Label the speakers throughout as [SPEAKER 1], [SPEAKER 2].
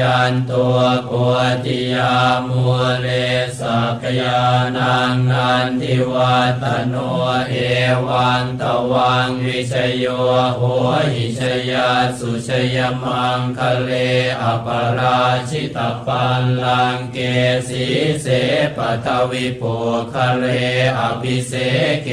[SPEAKER 1] ยันตัวโพธิยามูเลสักยานังนันทิวัตโนเอวังตวังวิชโยโหหิชยาสุชยมังคะเลอปราชิตปันลังเกสีเสปทวิโปคะเลอภิเสเก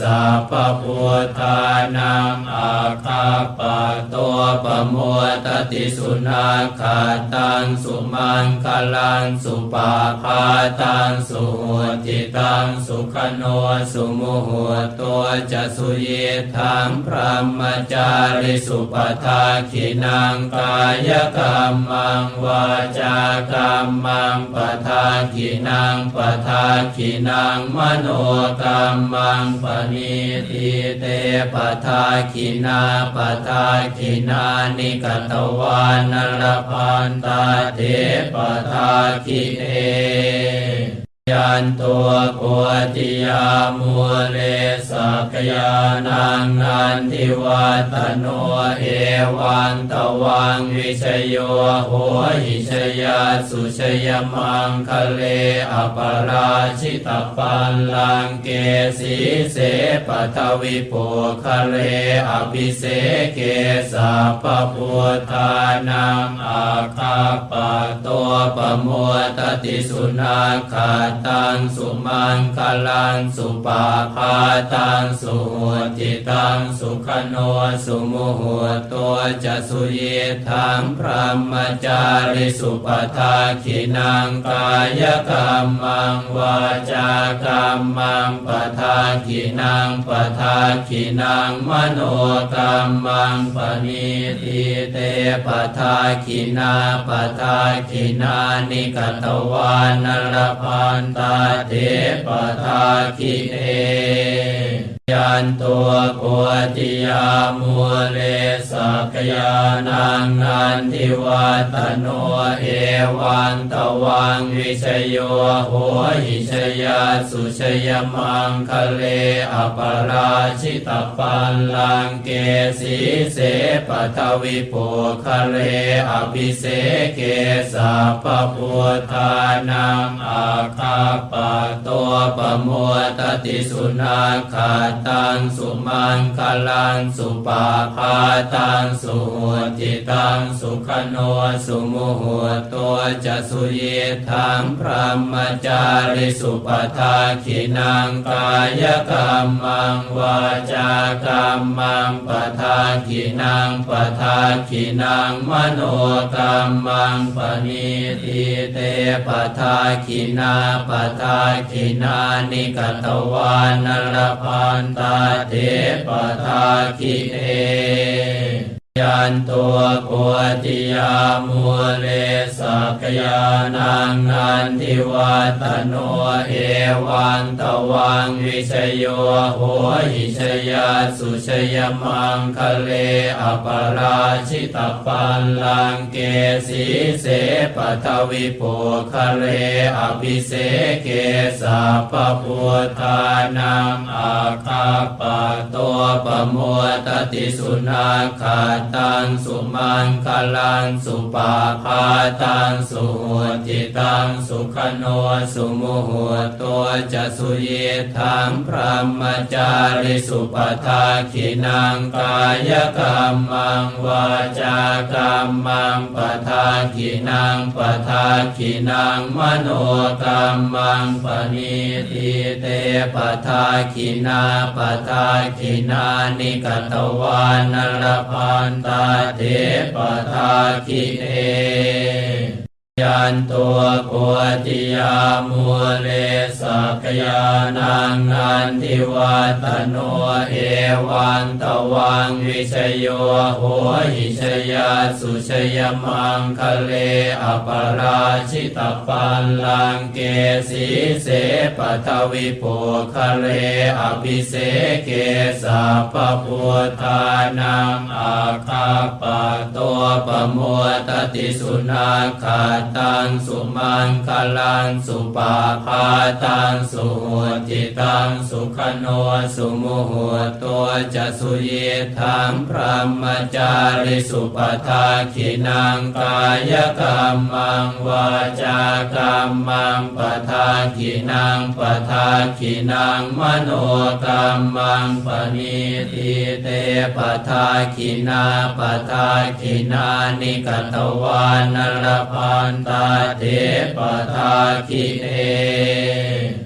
[SPEAKER 1] สัพพุทธานังอาคาปะตัวปะโมตติสุนาคาตตังสุมังคลังสุปาพาตังสุหุติตังสุขโนสุมุหุตัวจะสุเยทังพระมจาริสุปทาขินังกายกรรมังวาจากรรมังปทาขินังปทาขินังมโนกรรมังปณิทิเตปทาขินาปทาขินานิกตวานรพันตาเทปทาคิเอยันตัวโพธิยามูเลสักยานังนันทิวัตโนเอวังตวังวิชโยโหหิชยาสุชยมังคะเลอปราชิตปันลังเกสีเสปทวิโปคะเลอภิเสเกสัพพุทานังอาคา ปะตัว ปโมตติสุนาคาตังสุมังคลังสุปาพาตังสุหุติตังสุขโนสุมุหุตัวจะสุเยทังพระมจาริสุปทาขินังกายกรรมังวาจากรรมังปทาขินังปทาขินังมโนกรรมังปณิทิเตปทาขินาปทาขินานิกตวานรพันตาเทปทาคิเอ ยันตัวโพธิยามูเลสักยานังนันทิวัตโนเอวังตวังวิชโยโหหิชยาสุชยมังคะเลอปราชิตปันลังเกสีเสปทวิโปคะเลอภิเสเกสัพพุทธานังอาคาปะตัวปะโมตติสุนาคาตังสุมังคลังสุปาพาตังสุหุติตังสุขโนสุมุหุตัวจะสุเยทังพระมจาริสุปทาขินังกายกรรมังวาจากรรมังปทาขินังปทาขินังมโนกรรมังปณิทิเตปทาขินาปทาขินานิกตวานรพันตาเทปทาคิเอ ยันตัวโพธิยามูเลสักยานังนันทิวัตโนเอวังตวังวิชโยโหหิชยาสุชยมังคะเลอปราชิตปันลังเกสีเสปทวิโปคะเลอภิเสเกสัพพพุทธานังอาคาปะตัวปะโมตติสุนาคาตังสุมังคลังสุปาพาตังสุหุติตังสุขโนสุมุหุตัวจะสุเยทังพระมจาริสุปทาขินังกายกรรมังวาจากรรมังปทาขินังปทาขินังมโนกรรมังปณิทิเตปทาขินาปทาขินานิกตวานรพันตาเทปทาคิเอ ยันตัวโพธิยามูเลสักยานังนันทิวัตโนเอวังตวังวิชโยโหหิชยาสุชยมังคะเลอปราชิตปันลังเกสีเสปทวิโปคะเลอภิเสเกสัพพุทานังอาคาปะตัวปะโมตติสุนาคาตังสุมังคลังสุปาพาตังสุโหติตังสุขโนสุโมโหตัวจะสุเยทังพระมจาริสุปทาขินังกายกรรมังวาจากรรมังปทาขินังปทาขินังมโนกรรมังปณิทิเตปทาขินาปทาขินานิกตวานรพันตาเทปทาคิเน